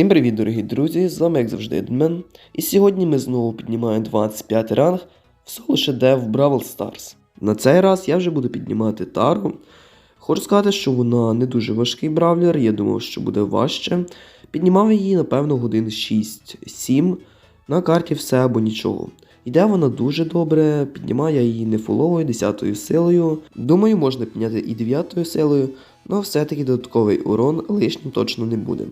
Всім привіт, дорогі друзі! З вами, як завжди, Едмен. І сьогодні ми знову піднімаємо 25 ранг в соло шедев Бравл Старс. На цей раз я вже буду піднімати Тару. Хочу сказати, що вона не дуже важкий бравлер, я думав, що буде важче. Піднімав її, напевно, годин 6-7. На карті все або нічого. Йде вона дуже добре, піднімає її не фуловою, 10 силою. Думаю, можна підняти і 9 силою, але все-таки додатковий урон лишнім точно не буде.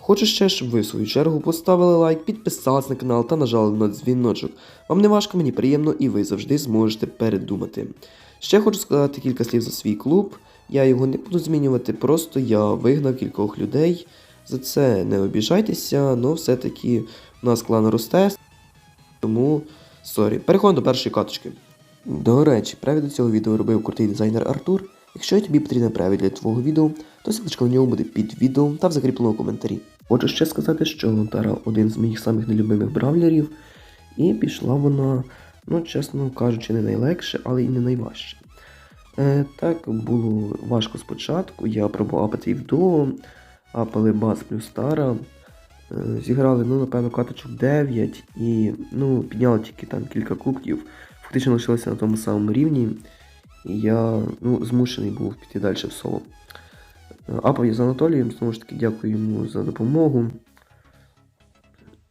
Хочу ще, щоб ви в свою чергу поставили лайк, підписались на канал та нажали на дзвіночок. Вам не важко, мені приємно і ви завжди зможете передумати. Ще хочу сказати кілька слів за свій клуб. Я його не буду змінювати, просто я вигнав кількох людей. За це не обіжайтеся, але все-таки у нас клан росте. Тому сорі. Переходимо до першої каточки. До речі, привід до цього відео робив крутий дизайнер Артур. Якщо тобі потрібен привід для твого відео, то ссылочка на нього буде під відео та в закріпленому коментарі. Хочу ще сказати, що Тара один з моїх самих нелюбимих бравлерів, і пішла вона, ну чесно кажучи, не найлегше, але і не найважче. Е, так було важко спочатку. Я пробував апати в дуо, апали бас плюс Тара. Е, Зіграли, ну, напевно, каточок 9 і ну, підняли тільки там кілька кубків. Фактично лишилися на тому самому рівні. І я ну, змушений був піти далі в соло. Апав я з Анатолієм, знову ж таки, дякую йому за допомогу.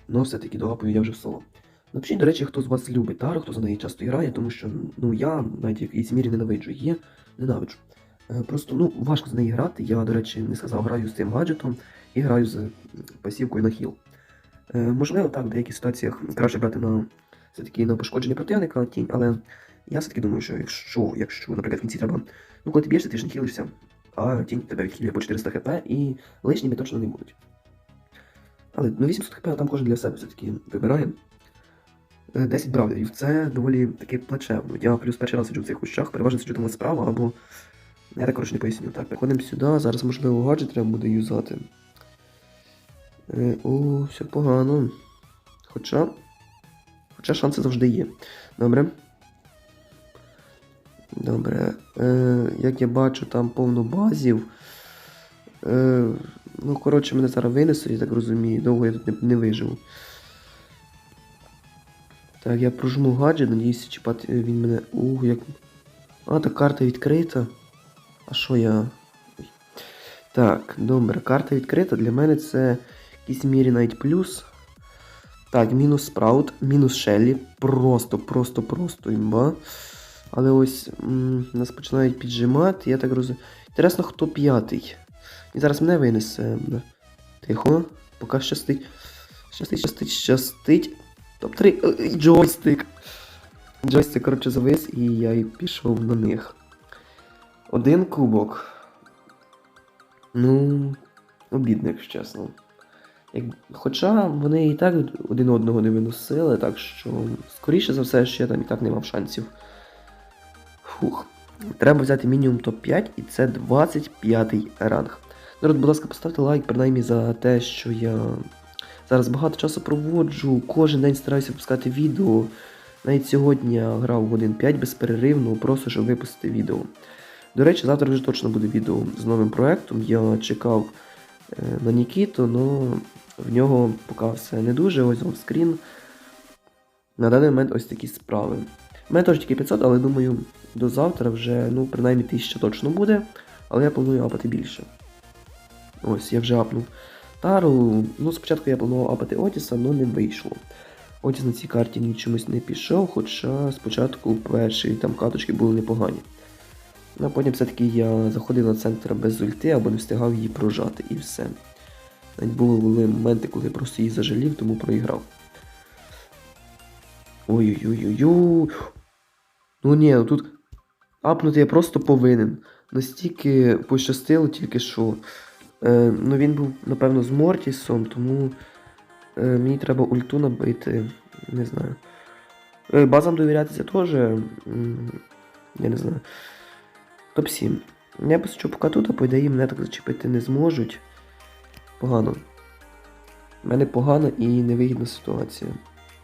Ну, все-таки до доапаю я вже в соло. Напишіть, до речі, хто з вас любить Тару, хто за неї часто грає, тому що ну, я навіть в якійсь мірі ненавиджу її, ненавиджу. Е, Просто ну, важко з неї грати. Я, до речі, не сказав, граю з цим гаджетом і граю з пасівкою на хіл. Е, можливо, так, в деяких ситуаціях краще брати на все-таки на пошкодження противника тінь, але я все-таки думаю, що якщо, якщо, наприклад, в кінці треба, ну коли ти б'єшся, ти ж не хілишся, а тінь тебе відхилює по 400 хп і лишніми точно не будуть. Але ну, 800 хп там кожен для себе все-таки вибирає. Е, 10 бравлерів, це доволі таки плачевно. Я плюс перший раз сиджу в цих кущах, переважно сиджу там справа, або. Я так коротше не поясню. Так, переходимо сюди, зараз можливо гаджет треба буде юзати. Е, о, все погано. Хоча. Хоча шанси завжди є. Добре. Добре. Е, як я бачу, там повно базів. Е, ну, коротше, мене зараз винесуть, я так розумію. Довго я тут не, не виживу. Так, я прожму гаджет, надіюся, чіпати е, він мене. Ух, як. А, так карта відкрита. А що я. Так, добре, карта відкрита. Для мене це в якійсь мірі навіть плюс. Так, мінус спраут, мінус Шеллі. Просто, просто, просто імба. Але ось нас починають піджимати, я так розумію. Інтересно, хто п'ятий. І зараз мене винесе. Тихо, поки щастить. Щастить, щастить, щастить. Топ-3. Джойстик. Джойстик, коротше, завис, і я і пішов на них. Один кубок. Ну, обідно, якщо чесно. Хоча вони і так один одного не виносили, так що, скоріше за все, що я там і так не мав шансів. Фух. Треба взяти мінімум топ-5, і це 25 ранг. Народ, будь ласка, поставте лайк, принаймні за те, що я зараз багато часу проводжу, кожен день стараюся випускати відео. Навіть сьогодні я грав в 1.5 безперервно, просто щоб випустити відео. До речі, завтра вже точно буде відео з новим проектом. Я чекав е, на Нікіту, але в нього поки все не дуже, ось скрін. На даний момент ось такі справи. У мене теж тільки 500, але думаю, до завтра вже, ну, принаймні 1000 точно буде, але я планую апати більше. Ось, я вже апнув Тару. Ну, спочатку я планував апати Отіса, але не вийшло. Отіс на цій карті ні чомусь не пішов, хоча спочатку перші там каточки були непогані. Ну, а потім все-таки я заходив на центр без ульти або не встигав її прожати і все. Навіть були моменти, коли я просто її зажалів, тому проіграв. Ой-ой-ой-ой. Ну ні, ну тут апнути я просто повинен. Настільки пощастило тільки що. Е, ну він був, напевно, з Мортісом, тому е, мені треба ульту набити. Не знаю. Е, базам довірятися теж. Я не знаю. Топ-7. Я посичу поки тут, а по ідеї мене так зачепити не зможуть. Погано. У мене погана і невигідна ситуація.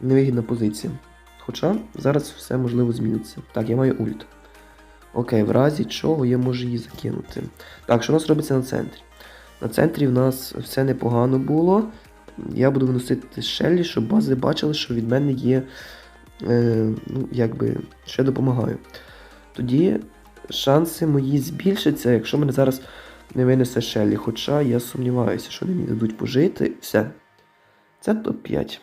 Невигідна позиція. Хоча зараз все можливо зміниться. Так, я маю ульт. Окей, в разі чого я можу її закинути. Так, що у нас робиться на центрі? На центрі в нас все непогано було. Я буду виносити Шеллі, щоб бази бачили, що від мене є. Е, ну, якби, що я допомагаю. Тоді шанси мої збільшаться, якщо мене зараз не винесе Шеллі. Хоча я сумніваюся, що вони мені дадуть пожити. Все. Це топ-5.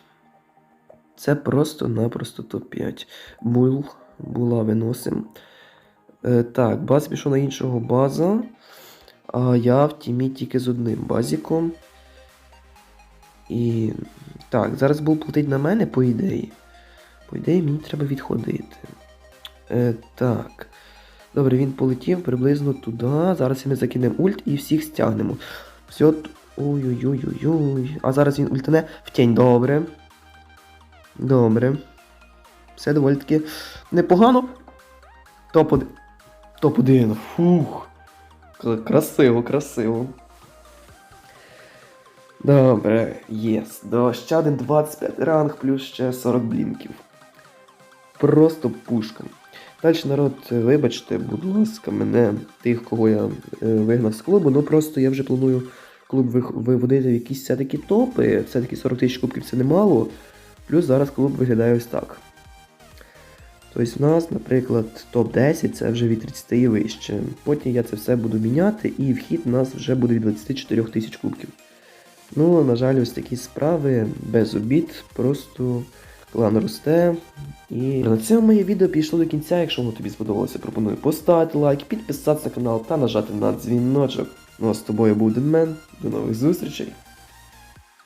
Це просто-напросто топ-5. Бул, була виносим. Е, так, баз пішов на іншого база. А я в тімі тільки з одним базіком. І. Так, зараз бул платить на мене, по ідеї. По ідеї, мені треба відходити. Е, так. Добре, він полетів приблизно туди. Зараз ми закинемо ульт і всіх стягнемо. Все. Ой-ой-ой-ой-ой. А зараз він ультане в тінь. Добре. Добре. Все доволі таки непогано. Топ-1. Топ-1. Фух. Красиво, красиво. Добре, єс. Один 25 ранг, плюс ще 40 блінків. Просто пушка. Далі народ, вибачте, будь ласка, мене, тих, кого я е, вигнав з клубу, ну просто я вже планую клуб виводити в якісь все-таки топи. Все-таки 40 тисяч кубків це немало. Плюс зараз клуб виглядає ось так. Тобто в нас, наприклад, топ-10 це вже від 30 і вище. Потім я це все буду міняти, і вхід у нас вже буде від 24 тисяч кубків. Ну, на жаль, ось такі справи без обід, просто клан росте. І на цьому моє відео підійшло до кінця. Якщо воно тобі сподобалося, пропоную поставити лайк, підписатися на канал та нажати на дзвіночок. Ну а з тобою був Денмен. До нових зустрічей.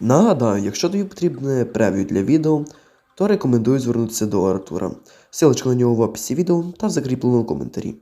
Нагадаю, якщо тобі потрібне прев'ю для відео, то рекомендую звернутися до Артура. Силочка на нього в описі відео та в закріпленому коментарі.